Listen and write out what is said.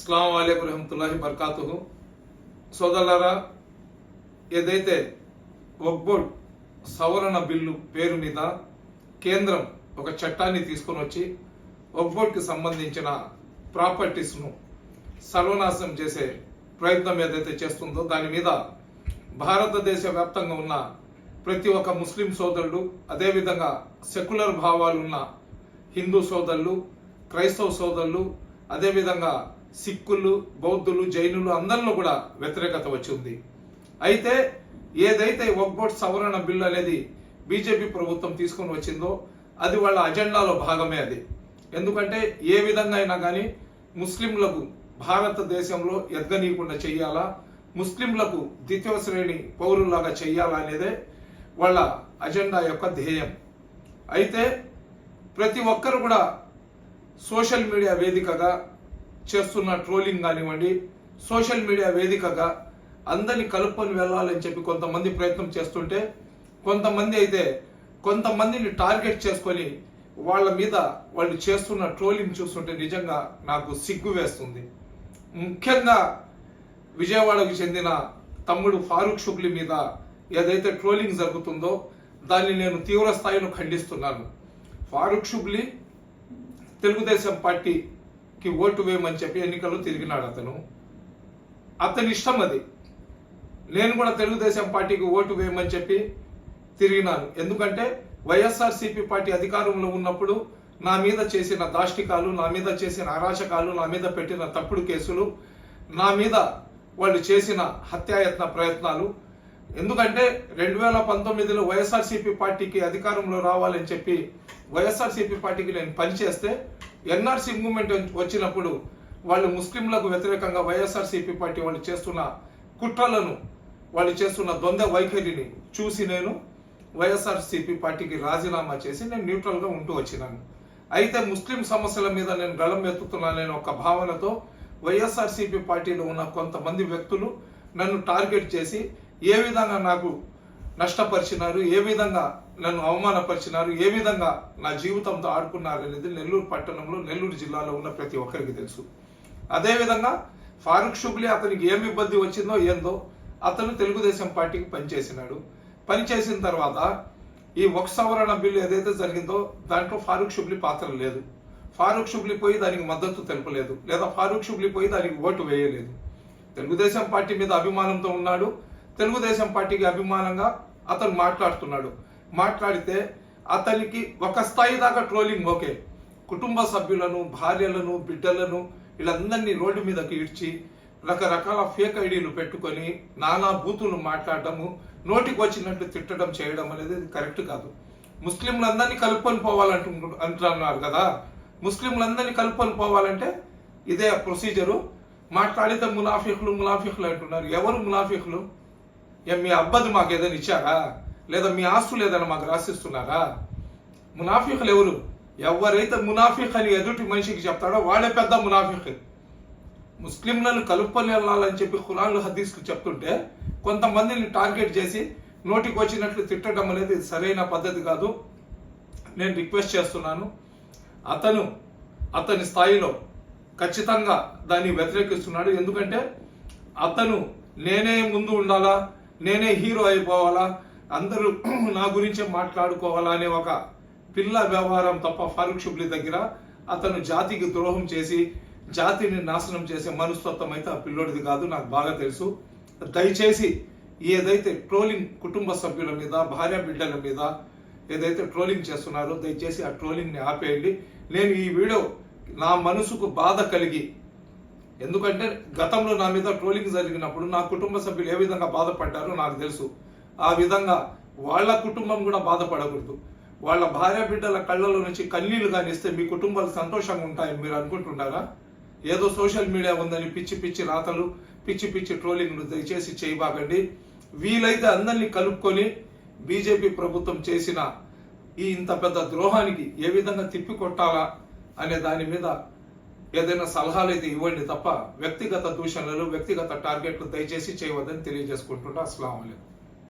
అస్సలం అయికు రహమతుల్లాహి బర్కాతు సోదరులారా ఏదైతే వక్బోర్డ్ సవరణ బిల్లు పేరు మీద కేంద్రం ఒక చట్టాన్ని తీసుకొని వచ్చి వక్బోర్డ్కి సంబంధించిన ప్రాపర్టీస్ను సర్వనాశనం చేసే ప్రయత్నం ఏదైతే చేస్తుందో దాని మీద భారతదేశ వ్యాప్తంగా ఉన్న ప్రతి ఒక్క ముస్లిం సోదరుడు అదేవిధంగా సెక్యులర్ భావాలు ఉన్న హిందూ సోదరులు క్రైస్తవ సోదరులు అదేవిధంగా సిక్కులు బౌద్ధులు జైనులు అందరిలో కూడా వ్యతిరేకత వచ్చింది అయితే ఏదైతే వక్బోర్డ్ సవరణ బిల్లు అనేది బీజేపీ ప్రభుత్వం తీసుకొని వచ్చిందో అది వాళ్ళ అజెండాలో భాగమే అది. ఎందుకంటే ఏ విధంగా అయినా కానీ ముస్లింలకు భారతదేశంలో ఎదగనీయకుండా చేయాలా ముస్లింలకు ద్వితీయ శ్రేణి పౌరులాగా చేయాలా అనేదే వాళ్ళ అజెండా యొక్క ధ్యేయం. అయితే ప్రతి ఒక్కరు కూడా సోషల్ మీడియా వేదికగా చేస్తున్న ట్రోలింగ్ కానివ్వండి సోషల్ మీడియా వేదికగా అందరిని కలుపుకొని వెళ్ళాలని చెప్పి కొంతమంది ప్రయత్నం చేస్తుంటే కొంతమంది అయితే కొంతమందిని టార్గెట్ చేసుకొని వాళ్ళ మీద వాళ్ళు చేస్తున్న ట్రోలింగ్ చూస్తుంటే నిజంగా నాకు సిగ్గు వేస్తుంది. ముఖ్యంగా విజయవాడకు చెందిన తమ్ముడు ఫారూక్ షుక్లి మీద ఏదైతే ట్రోలింగ్ జరుగుతుందో దాన్ని నేను తీవ్ర స్థాయిలో ఖండిస్తున్నాను. ఫారూక్ షుక్లి తెలుగుదేశం కి ఓటు వేయమని చెప్పి ఎన్నికల్లో తిరిగినాడు అతను. అతని ఇష్టం అది. నేను కూడా తెలుగుదేశం పార్టీకి ఓటు వేయమని చెప్పి తిరిగినాను. ఎందుకంటే వైఎస్ఆర్సీపీ పార్టీ అధికారంలో ఉన్నప్పుడు నా మీద చేసిన దాష్టికాలు నా మీద చేసిన అరాచకాలు నా మీద పెట్టిన తప్పుడు కేసులు నా మీద వాళ్ళు చేసిన హత్యాయత్న ప్రయత్నాలు ఎందుకంటే రెండు వేల పంతొమ్మిదిలో వైఎస్ఆర్సీపీ పార్టీకి అధికారంలో రావాలని చెప్పి వైఎస్ఆర్సీపీ పార్టీకి నేను పనిచేస్తే ఎన్ఆర్సీ మూమెంట్ వచ్చినప్పుడు వాళ్ళు ముస్లింలకు వ్యతిరేకంగా వైఎస్ఆర్సీపీ పార్టీ వాళ్ళు చేస్తున్న కుట్రలను వాళ్ళు చేస్తున్న ద్వంద్వ వైఖరిని చూసి నేను వైఎస్ఆర్సీపీ పార్టీకి రాజీనామా చేసి నేను న్యూట్రల్గా ఉంటూ వచ్చినాను. అయితే ముస్లిం సమస్యల మీద నేను గళం ఎత్తుతున్నాననే ఒక భావనతో వైఎస్ఆర్సీపీ పార్టీలో ఉన్న కొంతమంది వ్యక్తులు నన్ను టార్గెట్ చేసి ఏ విధంగా నాకు నష్టపరిచినారు ఏ విధంగా నన్ను అవమానపరిచినారు ఏ విధంగా నా జీవితంతో ఆడుకున్నారు అనేది నెల్లూరు పట్టణంలో నెల్లూరు జిల్లాలో ఉన్న ప్రతి ఒక్కరికి తెలుసు. అదేవిధంగా ఫారూక్ షుగ్లీ అతనికి ఏమి ఇబ్బంది వచ్చిందో ఏందో అతను తెలుగుదేశం పార్టీకి పనిచేసినాడు. పనిచేసిన తర్వాత ఈ ఒక సవరణ బిల్లు ఏదైతే జరిగిందో దాంట్లో ఫారూక్ షుబ్లి పాత్ర లేదు. ఫారూక్ షుగ్లీ పోయి దానికి మద్దతు తెలపలేదు. లేదా ఫారూక్ షుగ్లీ పోయి దానికి ఓటు వేయలేదు. తెలుగుదేశం పార్టీ మీద అభిమానంతో ఉన్నాడు. తెలుగుదేశం పార్టీకి అభిమానంగా అతను మాట్లాడుతున్నాడు. మాట్లాడితే అతనికి ఒక స్థాయి దాకా ట్రోలింగ్ ఓకే. కుటుంబ సభ్యులను భార్యలను బిడ్డలను వీళ్ళందరినీ రోడ్డు మీదకి ఇడ్చి రకరకాల ఫేక్ ఐడీలు పెట్టుకొని నానా బూతులు మాట్లాడటము నోటికి వచ్చినట్టు తిట్టడం చేయడం అనేది కరెక్ట్ కాదు. ముస్లింలందరినీ కలుపుకొని పోవాలంటు అంటున్నారు కదా. ముస్లింలందరినీ కలుపుకొని పోవాలంటే ఇదే ప్రొసీజరు. మాట్లాడితే మునాఫిక్లు మునాఫిక్లు అంటున్నారు. ఎవరు మునాఫిక్లు? ఏ మీ అబ్బది మాకు ఏదైనా ఇచ్చారా? లేదా మీ ఆస్తులు ఏదైనా మాకు రాసిస్తున్నారా? మునాఫికులు ఎవరు? ఎవరైతే మునాఫిక్ అని ఎదుటి మనిషికి చెప్తాడో వాళ్ళే పెద్ద మునాఫిక్ ముస్లింలను కలుపుకొని వెళ్ళాలని చెప్పి ఖురాన్లు హదీస్లు చెప్తుంటే కొంతమందిని టార్గెట్ చేసి నోటికి వచ్చినట్లు తిట్టడం అనేది సరైన పద్ధతి కాదు. నేను రిక్వెస్ట్ చేస్తున్నాను అతను అతని స్థాయిలో ఖచ్చితంగా దాన్ని వ్యతిరేకిస్తున్నాడు. ఎందుకంటే అతను నేనే ముందు ఉండాలా? నేనే హీరో అయిపోవాలా? అందరూ నా గురించే మాట్లాడుకోవాలా అనే ఒక పిల్ల వ్యవహారం తప్ప ఫారూక్ షుబ్లీ దగ్గర అతను జాతికి ద్రోహం చేసి జాతిని నాశనం చేసే మనస్తత్వం అయితే ఆ పిల్లోడిది కాదు నాకు బాగా తెలుసు. దయచేసి ఏదైతే ట్రోలింగ్ కుటుంబ సభ్యుల మీద భార్య బిడ్డల మీద ఏదైతే ట్రోలింగ్ చేస్తున్నారో దయచేసి ఆ ట్రోలింగ్ని ఆపేయండి. నేను ఈ వీడియో నా మనసుకు బాధ కలిగి ఎందుకంటే గతంలో నా మీద ట్రోలింగ్ జరిగినప్పుడు నా కుటుంబ సభ్యులు ఏ విధంగా బాధపడ్డారో నాకు తెలుసు. ఆ విధంగా వాళ్ళ కుటుంబం కూడా బాధపడకూడదు. వాళ్ళ భార్య బిడ్డల కళ్ళలో నుంచి కన్నీళ్ళు కానిస్తే మీ కుటుంబాలు సంతోషంగా ఉంటాయని మీరు అనుకుంటున్నారా? ఏదో సోషల్ మీడియా ఉందని పిచ్చి పిచ్చి రాతలు పిచ్చి పిచ్చి ట్రోలింగ్లు దయచేసి చేయబాకండి. వీలైతే అందరినీ కలుపుకొని బీజేపీ ప్రభుత్వం చేసిన ఈ ఇంత పెద్ద ద్రోహానికి ఏ విధంగా తిప్పికొట్టాలా అనే దాని మీద ఏదైనా సలహాలు అయితే ఇవ్వండి తప్ప వ్యక్తిగత దూషణలు వ్యక్తిగత టార్గెట్లు దయచేసి చేయవద్దని తెలియజేసుకుంటున్నా. అస్సలం లేదు